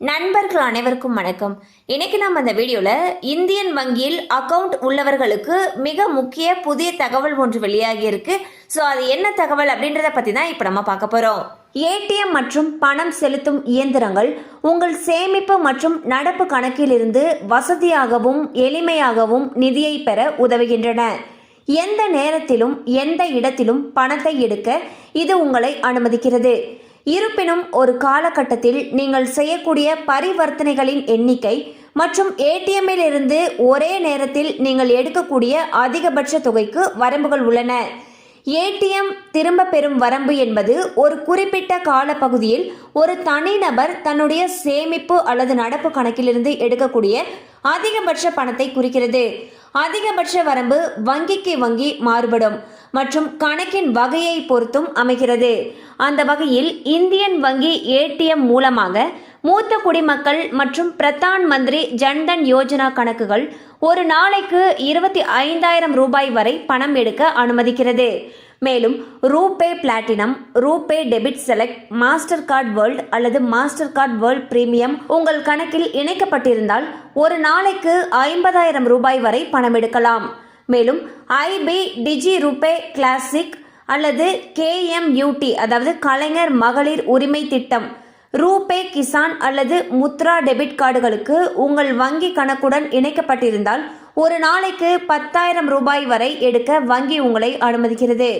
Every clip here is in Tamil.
நண்பர்கள் அனைவருக்கும் வணக்கம். இன்னைக்கு நம்ம அந்த வீடியோவில் இந்தியன் வங்கியில் அக்கவுண்ட் உள்ளவர்களுக்கு மிக முக்கிய புதிய தகவல் ஒன்று வெளியாகி இருக்கு. ஸோ அது என்ன தகவல் அப்படின்றத பற்றி தான் இப்போ நம்ம பார்க்க போகிறோம் ஏடிஎம் மற்றும் பணம் செலுத்தும் இயந்திரங்கள் உங்கள் சேமிப்பு மற்றும் நடப்பு கணக்கிலிருந்து வசதியாகவும் எளிமையாகவும் நிதியை பெற உதவுகின்றன. எந்த நேரத்திலும் எந்த இடத்திலும் பணத்தை எடுக்க இது உங்களை அனுமதிக்கிறது. இருப்பினும் ஒரு காலகட்டத்தில் நீங்கள் செய்யக்கூடிய பரிவர்த்தனைகளின் எண்ணிக்கை மற்றும் ஏடிஎம்மில் இருந்து ஒரே நேரத்தில் நீங்கள் எடுக்கக்கூடிய அதிகபட்ச தொகைக்கு வரம்புகள் உள்ளன. ஏடிஎம் திரும்ப பெறும் வரம்பு என்பது ஒரு குறிப்பிட்ட காலப்பகுதியில் ஒரு தனிநபர் தன்னுடைய சேமிப்பு அல்லது நடப்பு கணக்கிலிருந்து எடுக்கக்கூடிய அதிகபட்ச பணத்தை குறிக்கிறது. அதிகபட்ச வரம்பு வங்கிக்கு வங்கி மாறுபடும். மற்றும் கணக்கின் வகையை பொறுத்தும் அமைகிறது. அந்த வகையில் இந்தியன் வங்கி ஏடிஎம் மூலமாக மூத்த குடிமக்கள் மற்றும் பிரதான் மந்திரி ஜன்தன் யோஜனா கணக்குகள் ஒரு நாளைக்கு இருபத்தி ஐந்தாயிரம் ரூபாய் வரை பணம் எடுக்க அனுமதிக்கிறது. மேலும் RuPay platinum RuPay debit select Mastercard world அல்லது மாஸ்டர் கார்டு வேர்ல்ட் பிரீமியம் உங்கள் கணக்கில் இணைக்கப்பட்டிருந்தால் ஒரு நாளைக்கு ஐம்பதாயிரம் ரூபாய் வரை பணம் எடுக்கலாம். மேலும் I P D G RuPay classic அல்லது கேஎம்யூடி அதாவது கலைஞர் மகளிர் உரிமை திட்டம் ரூபே கிசான் அல்லது முத்ரா டெபிட் கார்டுகளுக்கு உங்கள் வங்கி கணக்குடன் இணைக்கப்பட்டிருந்தால் ஒரு நாளைக்கு பத்தாயிரம் ரூபாய் வரை எடுக்க வங்கி உங்களை அனுமதிக்கிறது.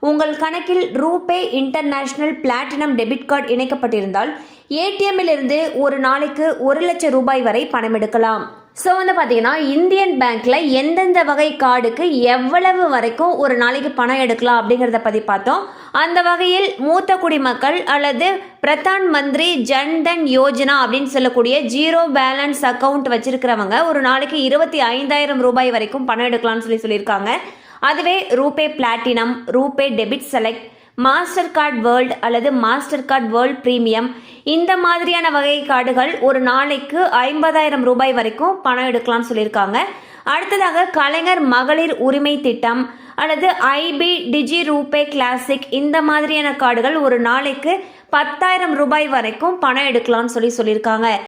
உங்கள் கணக்கில் RuPay international platinum debit card இணைக்கப்பட்டிருந்தால் ஏடிஎம்மிலிருந்து ஒரு நாளைக்கு ஒரு லட்சம் ரூபாய் வரை பணம் எடுக்கலாம். ஸோ வந்து பார்த்தீங்கன்னா இந்தியன் பேங்க்கில் எந்தெந்த வகை கார்டுக்கு எவ்வளவு வரைக்கும் ஒரு நாளைக்கு பணம் எடுக்கலாம் அப்படிங்கிறத பற்றி பார்த்தோம். அந்த வகையில் மூத்த குடிமக்கள் அல்லது பிரதான் மந்திரி ஜன்தன் யோஜனா அப்படின்னு சொல்லக்கூடிய ஜீரோ பேலன்ஸ் அக்கௌண்ட் வச்சிருக்கிறவங்க ஒரு நாளைக்கு இருபத்தி ஐந்தாயிரம் ரூபாய் வரைக்கும் பணம் எடுக்கலாம்னு சொல்லி சொல்லியிருக்காங்க. அதுவே RuPay platinum RuPay debit select Mastercard world அல்லது மாஸ்டர் கார்டு வேர்ல்ட் பிரீமியம் இந்த மாதிரியான வகை கார்டுகள் ஒரு நாளைக்கு ஐம்பதாயிரம் ரூபாய் வரைக்கும் பணம் எடுக்கலாம்னு சொல்லியிருக்காங்க. அடுத்ததாக கலைஞர் மகளிர் உரிமை திட்டம் அல்லது ஐபி டிஜி ரூபே கிளாசிக் இந்த மாதிரியான கார்டுகள் ஒரு நாளைக்கு பத்தாயிரம் ரூபாய் வரைக்கும் பணம் எடுக்கலாம்னு சொல்லி சொல்லியிருக்காங்க.